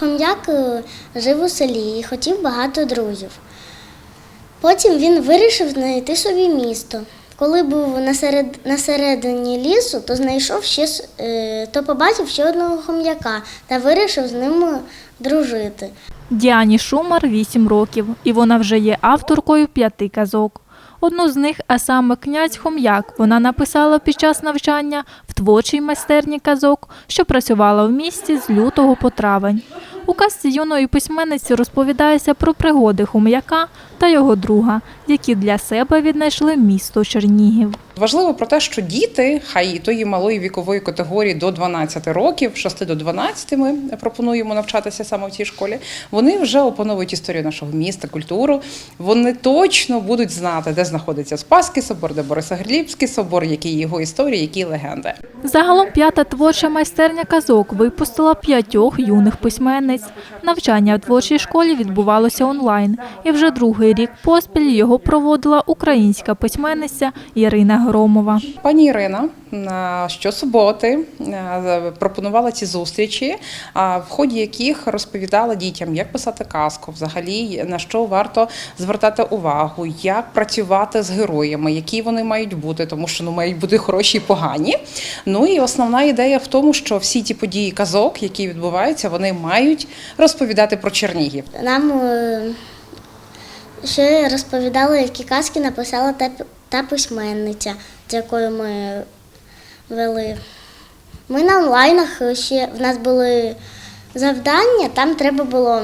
хом'як е, жив у селі і хотів багато друзів. Потім він вирішив знайти собі місто. Коли був на, середині лісу, то знайшов ще е, то побачив ще одного хом'яка та вирішив з ним е, дружити. Діані Шумар 8 років, і вона вже є авторкою п'яти казок. Одну з них, а саме князь Хом'як, вона написала під час навчання в творчій майстерні казок, що працювала в місті з лютого по травень. У казці юної письменниці розповідається про пригоди Хом'яка та його друга, які для себе віднайшли місто Чернігів. Важливо про те, що діти, хай тої малої вікової категорії до 12 років, 6 до 12 ми пропонуємо навчатися саме в цій школі. Вони вже опановують історію нашого міста, культуру. Вони точно будуть знати, де знаходиться Спаський собор, де Борисоглібський собор, які його історії, які легенди. Загалом п'ята творча майстерня казок випустила п'ятьох юних письменниць. Навчання в творчій школі відбувалося онлайн, і вже другий рік поспіль його проводила українська письменниця Ірина Громова. Пані Ірина на щосуботи е, пропонувала ці зустрічі, а, в ході яких розповідала дітям, як писати казку, взагалі на що варто звертати увагу, як працювати з героями, які вони мають бути, тому що ну мають бути хороші і погані. Ну і основна ідея в тому, що всі ті події казок, які відбуваються, вони мають розповідати про Чернігів. Нам е, ще розповідали, які казки написала та, та письменниця, з якою ми вели. Ми на онлайнах ще в нас були завдання, там треба було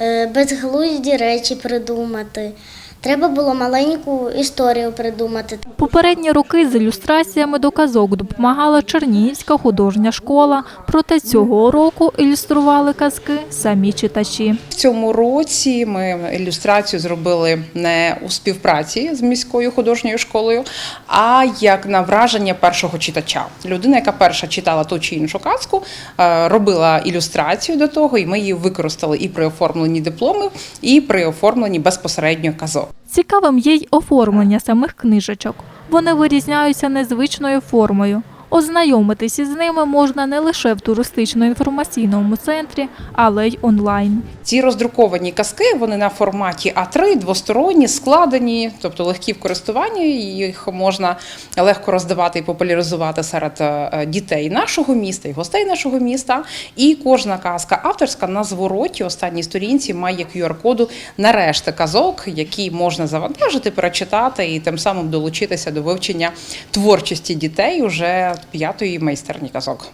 е, безглузді речі придумати. Треба було маленьку історію придумати. Попередні роки з ілюстраціями до казок допомагала Чернігівська художня школа, проте цього року ілюстрували казки самі читачі. В цьому році ми ілюстрацію зробили не у співпраці з міською художньою школою, а як на враження першого читача. Людина, яка перша читала ту чи іншу казку, е, робила ілюстрацію до того, і ми її використали і при оформленні дипломів, і при оформленні безпосередньо казок. Цікавим є й оформлення самих книжечок. Вони вирізняються незвичною формою. Ознайомитись із ними можна не лише в туристично-інформаційному центрі, але й онлайн. Ці роздруковані казки вони на форматі А3, двосторонні, складені, тобто легкі в користуванні. Їх можна легко роздавати і популяризувати серед е, дітей нашого міста і гостей нашого міста. І кожна казка авторська на звороті останній сторінці має QR-коду на решти казок, які можна завантажити, перечитати і тим самим долучитися до вивчення творчості дітей уже п'ятої майстерні казок.